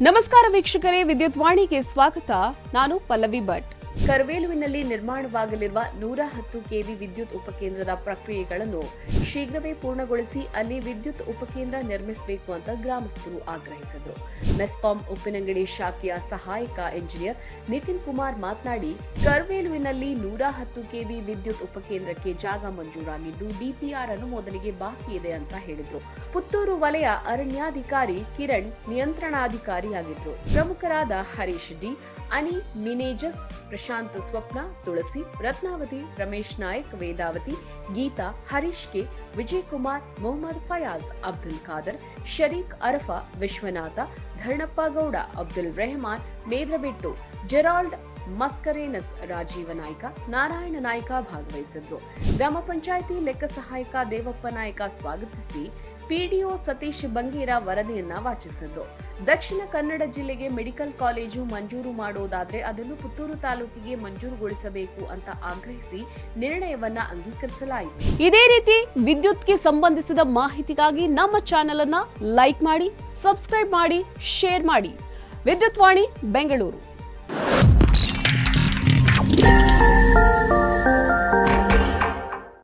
ನಮಸ್ಕಾರ ವೀಕ್ಷಕರೇ ವಿದ್ಯುತ್ ವಾಣಿಗೆ ಸ್ವಾಗತ ನಾನು ಪಲ್ಲವಿ ಭಟ್ ಕರ್ವೇಲುವಿನಲ್ಲಿ ನಿರ್ಮಾಣವಾಗಲಿರುವ ನೂರ ಹತ್ತು ಕೆವಿ ವಿದ್ಯುತ್ ಉಪಕೇಂದ್ರದ ಪ್ರಕ್ರಿಯೆಗಳನ್ನು ಶೀಘ್ರವೇ ಪೂರ್ಣಗೊಳಿಸಿ ಅಲ್ಲಿ ವಿದ್ಯುತ್ ಉಪಕೇಂದ್ರ ನಿರ್ಮಿಸಬೇಕು ಅಂತ ಗ್ರಾಮಸ್ಥರು ಆಗ್ರಹಿಸಿದರು. ಮೆಸ್ಕಾಂ ಉಪ್ಪಿನಂಗಡಿ ಶಾಖೆಯ ಸಹಾಯಕ ಇಂಜಿನಿಯರ್ ನಿತಿನ್ ಕುಮಾರ್ ಮಾತನಾಡಿ, ಕರ್ವೇಲುವಿನಲ್ಲಿ ನೂರ ಹತ್ತು ಕೆವಿ ವಿದ್ಯುತ್ ಉಪಕೇಂದ್ರಕ್ಕೆ ಜಾಗ ಮಂಜೂರಾಗಿದ್ದು, ಡಿಪಿಆರ್ ಅನುಮೋದನೆಗೆ ಬಾಕಿ ಇದೆ ಅಂತ ಹೇಳಿದರು. ಪುತ್ತೂರು ವಲಯ ಅರಣ್ಯಾಧಿಕಾರಿ ಕಿರಣ್ ನಿಯಂತ್ರಣಾಧಿಕಾರಿಯಾಗಿದ್ದರು ಪ್ರಮುಖರಾದ ಹರೀಶ್ ಡಿ, ಅನಿ, ಮಿನೇಜಸ್ प्रशांत स्वप्न तुसी रत्नावती रमेश नायक वेदावती गीता हरीश के विजय कुमार मोहम्मद फयाज अब्दुल कादर शरीक अरफा विश्वनाथ धर्णप्पा गौड़ा अब्दुल रहमान मेद्रबिट्टू जेराल्ड ಜೆರಾಲ್ಡ್ ಮಸ್ಕರೇನಸ್ ರಾಜೀವ ನಾಯ್ಕ, ನಾರಾಯಣ ನಾಯ್ಕ ಭಾಗವಹಿಸಿದ್ರು. ಗ್ರಾಮ ಪಂಚಾಯಿತಿ ಲೆಕ್ಕ ಸಹಾಯಕ ದೇವಪ್ಪ ನಾಯ್ಕ ಸ್ವಾಗತಿಸಿ ಪಿಡಿಒ ಸತೀಶ್ ಬಂಗೇರ ವರದಿಯನ್ನ ವಾಚಿಸಿದ್ರು. ದಕ್ಷಿಣ ಕನ್ನಡ ಜಿಲ್ಲೆಗೆ ಮೆಡಿಕಲ್ ಕಾಲೇಜು ಮಂಜೂರು ಮಾಡೋದಾದ್ರೆ ಅದನ್ನು ಪುತ್ತೂರು ತಾಲೂಕಿಗೆ ಮಂಜೂರುಗೊಳಿಸಬೇಕು ಅಂತ ಆಗ್ರಹಿಸಿ ನಿರ್ಣಯವನ್ನ ಅಂಗೀಕರಿಸಲಾಯಿತು. ಇದೇ ರೀತಿ ವಿದ್ಯುತ್ಗೆ ಸಂಬಂಧಿಸಿದ ಮಾಹಿತಿಗಾಗಿ ನಮ್ಮ ಚಾನೆಲ್ ಅನ್ನ ಲೈಕ್ ಮಾಡಿ, ಸಬ್ಸ್ಕ್ರೈಬ್ ಮಾಡಿ, ಶೇರ್ ಮಾಡಿ. ವಿದ್ಯುತ್ ವಾಣಿ, ಬೆಂಗಳೂರು.